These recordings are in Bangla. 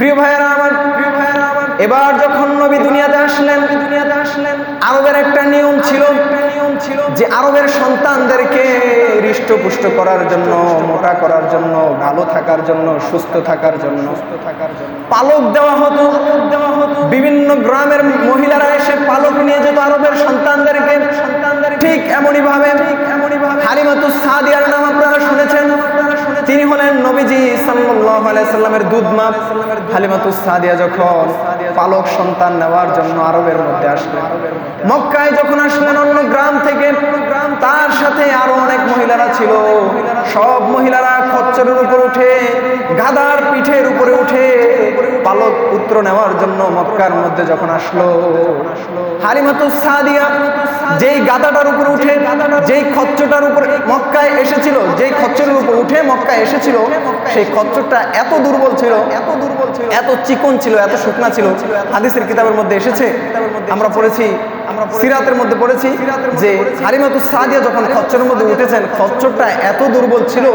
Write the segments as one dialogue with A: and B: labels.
A: প্রিয় ভাইয়েরা আমার প্রিয় ভাইয়েরা আমার এবার যখন নবী দুনিয়াতে আসলেন দুনিয়াতে আসলেন আরবের একটা নিয়ম ছিল নিয়ম ছিল যে আরবের সন্তানদেরকে হৃষ্টপুষ্ট করার জন্য মোটা করার জন্য ভালো থাকার জন্য সুস্থ থাকার জন্য সুস্থ থাকার জন্য। পালক দেওয়া হতো দেওয়া হতো। বিভিন্ন গ্রামের মহিলারা এসে পালক নিয়ে যেত আরবের সন্তানদেরকে সন্তানদের ঠিক এমনই ভাবে ঠিক এমনই ভাবে হালিমাতুস সাদিয়ার নাম আপনারা শুনেছেন আপনারা শুনেছেন তিনি হলেন নবীজি সাল্লামের দুধ মা হালিমাতুস সাদিয়া যখন পালক সন্তান নেওয়ার জন্য আরবের মধ্যে আসলেন মক্কায় যখন আসলেন অন্য গ্রাম থেকে তার সাথে আরও অনেক মহিলারা ছিল। সব মহিলারা খচ্চরের উপর উঠে, গাদার পিঠের উপরে উঠে পালক পুত্র নেওয়ার জন্য মক্কার মধ্যে যখন আসলো, হালিমাতুস সাদিয়া যেই গাদাটার উপর উঠে, যেই খচ্চটার উপর এসেছিল, যেই খচ্চরের উপর উঠে মক্কা এসেছিল, সেই খচ্চরটা এত দুর্বল ছিল এত দুর্বল ছিল, এত চিকন ছিল, এত শুকনা ছিল। হাদিসের কিতাবের মধ্যে এসেছে, আমরা পড়েছি সিরাতের মধ্যে পড়েছি যে হারিমাতুস সাদিয়া যখন খচ্চরের মধ্যে উঠেছেন খচ্চরটা এত দুর্বল ছিল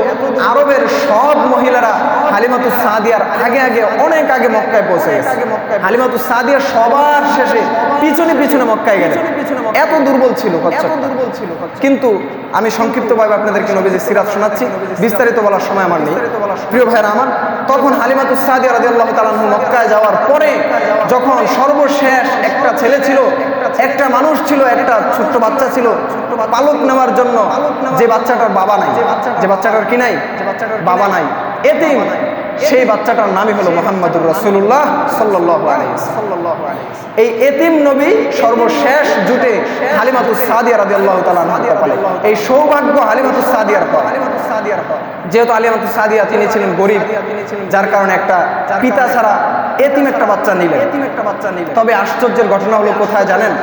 A: আরবের সব মহিলারা হালিমাতুস সাদিয়ার আগে আগে অনেক আগে মক্কায় পৌঁছে গেছে। হালিমাতুস সাদিয়া সবার শেষে পিছনে পিছনে মক্কায় গেলেন। এত দুর্বল ছিল খচ্চর। দুর্বল ছিল কিন্তু আমি সংক্ষিপ্তভাবে আপনাদেরকে নবীজি সিরাত শোনাচ্ছি। বিস্তারিত বলার সময় আমার নেই। প্রিয় ভাইয়েরা আমার তখন হালিমাতুস সাদিয়া রাদিয়াল্লাহু তাআলা আনহু মক্কায় যাওয়ার পরে যখন সর্বশেষ একটা ছেলে ছিল একটা মানুষ ছিল, একটা ছোট্ট বাচ্চা ছিল, পালক নেওয়ার জন্য যে বাচ্চাটার বাবা নাই, যে বাচ্চাটার কি নাই? বাবা নাই। এতিম সেই বাচ্চাটার নামই হলো মোহাম্মদুর রসুল্লাহ সাল্লাহ এই এতিম নবী সর্বশেষ জুটে হালিমাতুস সাদিয়া রাদি আল্লাহ এই সৌভাগ্য হালিমাতুস সাদিয়ার পর হালিমাতুস সাদিয়ার পর। যেহেতু আলিমাতুস সাদিয়া তিনি ছিলেন গরিব, যার কারণে একটা পিতা ছাড়া এতিম একটা বাচ্চা নিলেন। এতিম একটা বাচ্চা নিলেন তবে আশ্চর্যের ঘটনা হলো কোথায় জানেন?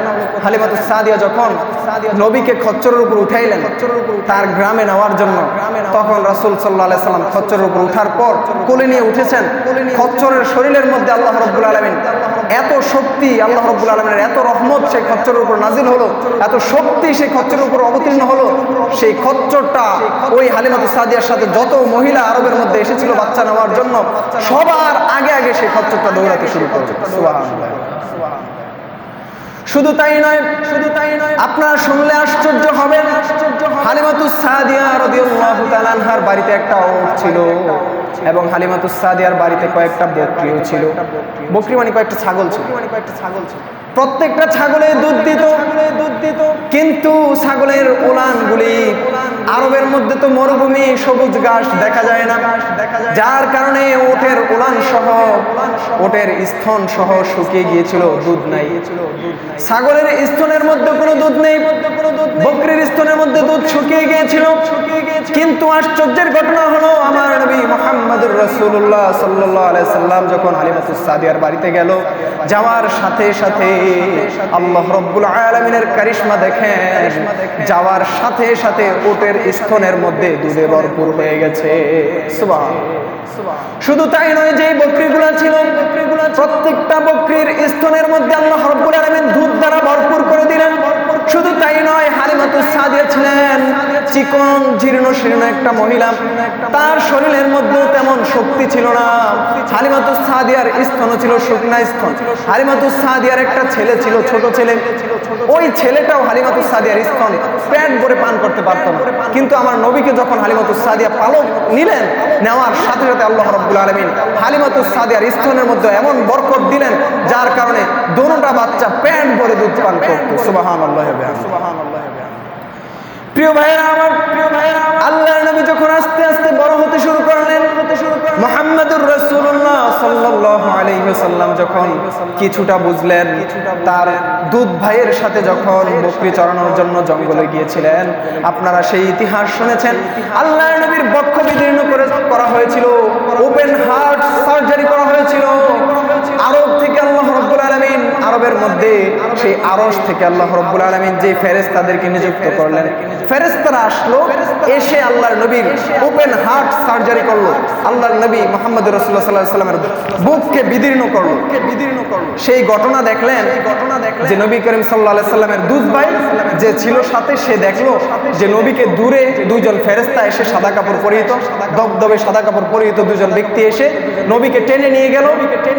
A: হালিমাতুস সাদিয়া যখন নবীকে খচ্চরের উপর উঠাইলেন, তার গ্রামে নেওয়ার জন্য, তখন রাসূল আলাইহি সাল্লাম খচ্চরের উপর উঠার পর কোলে নিয়ে উঠেছেন। খচ্চরের শরীরের মধ্যে আল্লাহ রাব্বুল আলামিন এত শক্তি আল্লাহ রাব্বুল আলামিনের, এত রহমত সেই খচ্চরের উপর নাজিল হলো, এত শক্তি সেই খচ্চরের উপর অবতীর্ণ হলো, সেই খচ্চরটা ওই হালিমাতুস সাদিয়ার সাথে যত মহিলা আরবের মধ্যে এসেছিল বাচ্চা নেওয়ার জন্য, সবার আগে আগে সেই খচ্চরটা দৌড়াতে শুরু করছে শুধু তাই নয়, শুধু তাই নয়, আপনারা শুনলে আশ্চর্য হবেন আশ্চর্য হালিমাতুস সাদিয়া রাদিয়াল্লাহু তাআলা আনহার বাড়িতে একটা ওট ছিল। এবং হালিমাতুস সাদিয়ার বাড়িতে কয়েকটা বকরিও ছিল। বকরি মানে কয়েকটা ছাগল ছিল। মানে কয়েকটা ছাগল ছিল। প্রত্যেকটা ছাগলে দুধ দিত। দুধ দিত কিন্তু ছাগলের উলানগুলি আরবের মধ্যে তো মরুভূমি, সবুজ ঘাস দেখা যায় না। যার কারণে ওটের উলান সহ ওটের স্থন সহ শুকিয়ে গিয়েছিল, দুধ নাই। ছাগলের স্থনের মধ্যে কোনো দুধ নেই। বকরির স্থনের মধ্যে দুধ শুকিয়ে গিয়েছিল। কিন্তু আশ্চর্যের ঘটনা হলো, আমার নবী মোহাম্মদুর রসুল্লাহ সাল্লাহ সাল্লাম যখন হালিমাতুস সাদিয়ার বাড়িতে গেল, যাওয়ার সাথে সাথে আল্লাহ রব্বুল আলমিনের কারিশমা দেখেন। যাওয়ার সাথে সাথে ওটের স্থনের মধ্যে দুধে ভরপুর হয়ে গেছে। সুবাহ শুধু তাই নয় যে বকরিগুলো ছিল, প্রত্যেকটা বকরির স্থনের মধ্যে আল্লাহ রব্বুল আলামিন দুধ দ্বারা ভরপুর করে দিলেন। শুধু তাই নয়, হালিমাতুস সাদিয়া ছিলেন। চিকন, জীর্ণ, শীর্ণ একটা মহিলা। তার শরীরের মধ্যেও তেমন শক্তি ছিল না। হালিমাতুস সাদিয়ার স্তন ছিল শুকনা স্তন। হালিমাতুস সাদিয়ার একটা ছেলে ছিল, ছোট ছেলে। ওই ছেলেটাও হালিমাতুস সাদিয়ার স্তন। পেট ভরে পান করতে পারত না। কিন্তু আমার নবীকে যখন হালিমাতুস সাদিয়া পালক নিলেন, নেওয়ার সাথে সাথে আল্লাহ রব্বুল আলমিন হালিমাতুস সাদিয়ার স্তনের মধ্যে এমন বরকত দিলেন, যার কারণে দোনোটা বাচ্চা প্যান্ট ভরে দুধ পান করতো। সুবাহান আল্লাহ প্রিয় ভাইয়েরা আমার প্রিয় ভাইয়েরা আল্লাহ নবী যখন আস্তে আস্তে বড় হতে শুরু করলেন হতে শুরু করলেন। মুহাম্মাদুর রাসূলুল্লাহ সাল্লাল্লাহু আলাইহি ওয়াসাল্লাম যখন কিছুটা বুঝলেন তার দুধ ভাইয়ের সাথে যখন বকরি চড়ানোর জন্য জঙ্গলে গিয়েছিলেন আপনারা সেই ইতিহাস শুনেছেন। আল্লাহ নবীর বক্ষ বিদীর্ণ করে করা হয়েছিল ওপেন হার্ট সার্জারি করা হয়েছিল। আরব থেকে আল্লাহ রব্বুল আলমিন আরবের মধ্যে সেই আরস থেকে আল্লাহ রব্বুল আলমিন যে ফেরেস তাদেরকে নিযুক্ত করলেন। ফেরেস্তারা আসলো, এসে আল্লাহর নবীর ওপেন হার্ট সার্জারি করল। আল্লাহর নবী মোহাম্মদ রসুল্লাহ সাল্লাহ সাল্লামের বুককে বিদীর্ণ করল। বিদীর্ণ করল সেই ঘটনা দেখলেন ঘটনা দেখলেন যে নবী করিম সাল্লাহ সাল্লামের দুধ ভাই যে ছিল সাথে, সে দেখল যে নবীকে দূরে দুইজন ফেরেস্তা এসে সাদা কাপড় পরিহিত দবদবে সাদা কাপড় পরিহিত দুজন ব্যক্তি এসে নবীকে টেনে নিয়ে গেল।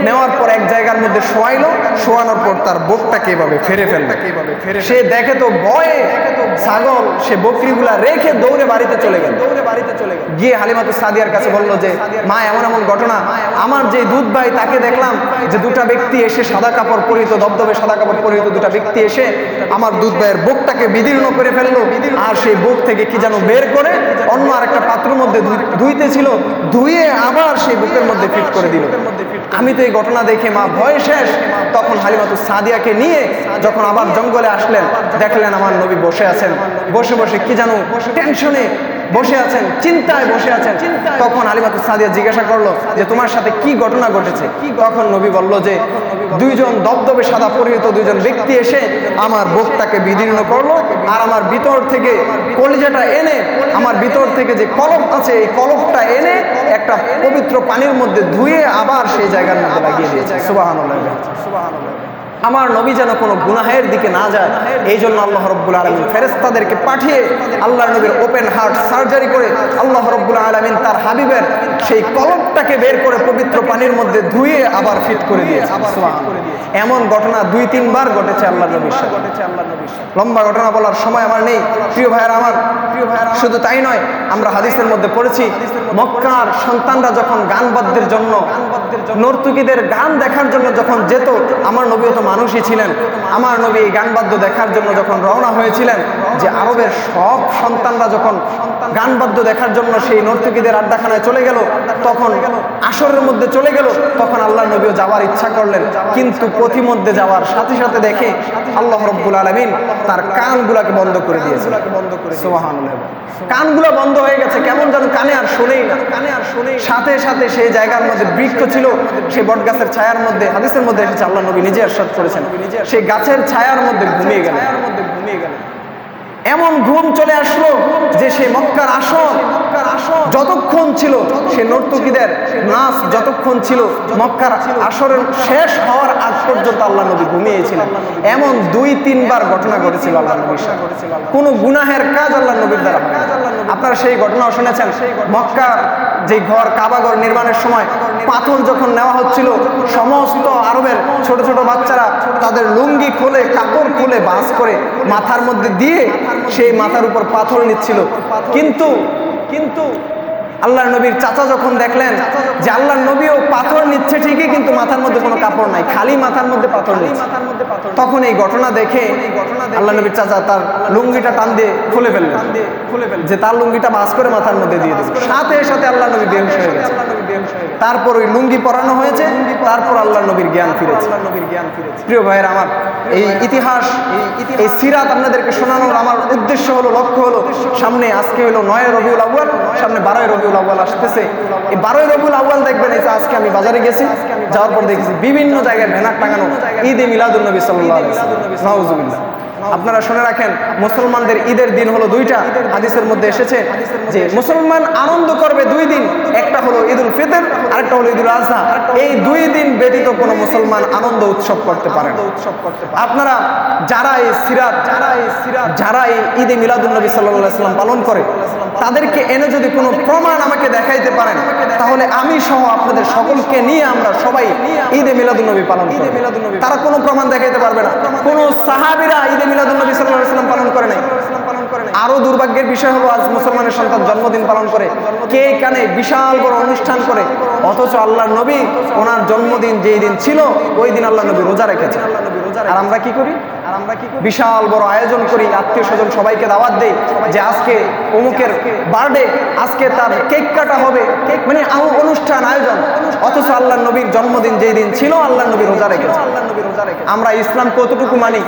A: নেওয়ার পর এক জায়গার মধ্যে শোয়াইলো। শোয়ানোর পর তার বুকটাকে এভাবে ফেরে ফেলল? সে দেখে তো ভয়ে ছাগল সে বকরিগুলা রেখে দৌড়ে বাড়িতে চলে গেল। দৌড়ে বাড়িতে চলে গেল। গিয়ে হালিমাতু সাদিয়ার কাছে বলল যে মা এমন এমন ঘটনা। আমার যে দুধ ভাই তাকে দেখলাম যে দুটা ব্যক্তি এসে সাদা কাপড় পরিহিত দবদবে সাদা কাপড় পরিহিত দুটা ব্যক্তি এসে আমার দুধ ভাইয়ের বুকটাকে বিদীর্ণ করে ফেলল। আর সেই বুক থেকে কি যেন বের করে অন্য আরেকটা পাত্রের মধ্যে ধুই- ধুইতেছিল ধুয়ে আবার সেই বুকের মধ্যে ফিট করে দিল। আমি তো এই ঘটনা দেখে মা ভয় শেষ। তখন হালিমাতু সাদিয়াকে নিয়ে যখন আবার জঙ্গলে আসলেন, দেখলেন আমার নবী বসে আছেন। বসে বসে কি জানো টেনশনে বসে আছেন, চিন্তায় বসে আছেন। তখন আলিমাতু সাদিয়া জিজ্ঞাসা করল যে, তোমার সাথে কি ঘটনা ঘটেছে? কি তখন নবী বলল যে, দুইজন দবদবে সাদা পরিহিত দুইজন ব্যক্তি এসে আমার বুকটাকে বিদীর্ণ করল আর আমার ভিতর থেকে কলিজাটা এনে, আমার ভিতর থেকে যে কলম আছে, এই কলমটা এনে একটা পবিত্র পানির মধ্যে ধুয়ে আবার সেই জায়গার মধ্যে লাগিয়ে দিয়েছে। সুবাহানুল্লাহ। আমার নবী যেন কোনো গুনাহের দিকে না যায় এই জন্য আল্লাহ রব্বুল আলমিন ফেরেস্তাদেরকে পাঠিয়ে আল্লাহ নবীর ওপেন হার্ট সার্জারি করে আল্লাহ রব্বুল আলমিন তার হাবিবের সেই কলমটাকে বের করে পবিত্র পানির মধ্যে ধুয়ে আবার ফিট করে দিয়েছে। এমন ঘটনা দুই তিনবার ঘটেছে আল্লাহ নবীর সাথে। লম্বা ঘটনা বলার সময় আমার নেই। প্রিয় ভাইয়ের আমার প্রিয় ভাইয়ের শুধু তাই নয় আমরা হাদিসের মধ্যে পড়েছি মক্কার সন্তানরা যখন গান বাদ্যের জন্য নর্তুকীদের গান দেখার জন্য যখন যেত আমার নবী তো মানুষই ছিলেন। আমার নবী এই গান বাদ্য দেখার জন্য যখন রওনা হয়েছিলেন, যে আরবের সব সন্তানরা যখন গান বাদ্য দেখার জন্য সেই নর্তকীদের আড্ডাখানায় চলে গেল, তখন আসরের মধ্যে চলে গেল, তখন আল্লাহ নবীও যাওয়ার ইচ্ছা করলেন। কিন্তু পথিমধ্যে যাওয়ার সাথে সাথে দেখে আল্লাহ রব্বুল আলমিন তার কানগুলাকে বন্ধ করে দিয়েছে সুবহানাল্লাহ। কানগুলো বন্ধ হয়ে গেছে, কেমন যেন কানে আর শোনেই না। কানে আর শোনেই সাথে সাথে সেই জায়গার মধ্যে বৃক্ষ ছিল, সেই বট গাছের ছায়ার মধ্যে, হাদিসের মধ্যে এসেছে, আল্লাহ নবী নিজে আশ্বাদ করেছেন। সেই গাছের ছায়ার মধ্যে ঘুমিয়ে গেল মধ্যে ঘুমিয়ে গেল এমন ঘুম চলে আসলো যে সে মক্কার আসন মক্কার আসন যতক্ষণ ছিল সে নর্তকীদের নাচ যতক্ষণ ছিল মক্কার আসরের শেষ হওয়ার আগ পর্যন্ত আল্লাহ নবী ঘুমিয়েছিলেন। এমন দুই তিনবার ঘটনা ঘটেছিল আল্লাহ নবীর সাথে। কোনো গুনাহের কাজ আল্লাহ নবীর দ্বারা। আপনারা সেই ঘটনা শুনেছেন? মক্কার যে ঘর কাবাঘর নির্মাণের সময় পাথর যখন নেওয়া হচ্ছিল সমস্ত আরবের ছোট ছোট বাচ্চারা তাদের লুঙ্গি খুলে, কাপড় খুলে বাস করে মাথার মধ্যে দিয়ে সেই মাথার উপর পাথর নিচ্ছিল। কিন্তু কিন্তু আল্লাহর নবীর চাচা যখন দেখলেন যে আল্লাহর নবীও পাথর নিচ্ছে ঠিকই কিন্তু মাথার মধ্যে কোনো কাপড় নাই খালি মাথার মধ্যে পাথর নিচ্ছে। তখন এই ঘটনা দেখে আল্লাহ নবীর চাচা তার লুঙ্গিটা টান দিয়ে খুলে ফেললেন। খুলে ফেললেন। যে তার লুঙ্গিটা বাস করে মাথার মধ্যে দিয়ে দিল। সাথে সাথে আল্লাহ নবী বেহুশ হয়ে গেছে। তারপর ওই লুঙ্গি পরানো হয়েছে তারপর আল্লাহ নবীর জ্ঞান ফিরেছে। নবীর জ্ঞান ফিরেছে। প্রিয় ভাইয়ের আমার এই ইতিহাস এই সিরাত আপনাদেরকে শোনানোর আমার উদ্দেশ্য হলো লক্ষ্য হলো সামনে আজকে হলো নয় রবিউল আউয়াল। বারোই রবিউল আউ্বাল আসতেছে। এই বারোই রবিউল আউ্বাল দেখবেন, এই যে আজকে আমি বাজারে গেছি, যাওয়ার পর দেখেছি বিভিন্ন জায়গায় ভেনার টাঙানো ঈদ ঈদে মিলাদুল নবী সাল্লাহ নাউজুবিল্লাহ। আপনারা শুনে রাখেন, মুসলমানদের ঈদের দিন হলো দুইটা। হাদিসের মধ্যে এসেছে যে মুসলমান আনন্দ করবে দুই দিন। একটা হলো ঈদুল ফিতর আরেকটা হলো ঈদুল আজহা এই দুই দিন ব্যতীত কোনো মুসলমান আনন্দ উৎসব করতে পারে না। আপনারা যারা এই সিরাত যারা এই সিরাত যারা এই ঈদে মিলাদুল নবী সাল্লাল্লাহু সাল্লাম পালন করে তাদেরকে এনে যদি কোনো প্রমাণ আমাকে দেখাইতে পারেন তাহলে আমি সহ আপনাদের সকলকে নিয়ে আমরা সবাই ঈদে মিলাদুল নবী পালন ঈদে মিলাদুল নবী তারা কোনো প্রমাণ দেখাইতে পারবে না। কোনো সাহাবীরা ঈদে মিলাদুল নবী সাল্লাল্লাহু সাল্লাম পালন করে নাই। আরও দুর্ভাগ্যের বিষয় হলো, আজ মুসলমানের সন্তান জন্মদিন পালন করে। কে কানে বিশাল বড় অনুষ্ঠান করে? অথচ আল্লাহর নবী ওনার জন্মদিন যেই দিন ছিল, ওই দিন আল্লাহ নবী রোজা রেখেছে আর আমরা কি করি? আর আমরা কি বিশাল বড় আয়োজন করি, আত্মীয় স্বজন সবাইকে দাওয়াত দেই যে আজকে অমুকের বার্থডে, আজকে তার কেক কাটা হবে। মানে আরও অনুষ্ঠান, আয়োজন। অথচ আল্লাহ নবীর জন্মদিন যেই দিন ছিল আল্লাহ নবী রোজা রেখেছে আল্লাহ নবী রোজা রেখেছে আমরা ইসলাম কতটুকু মানি।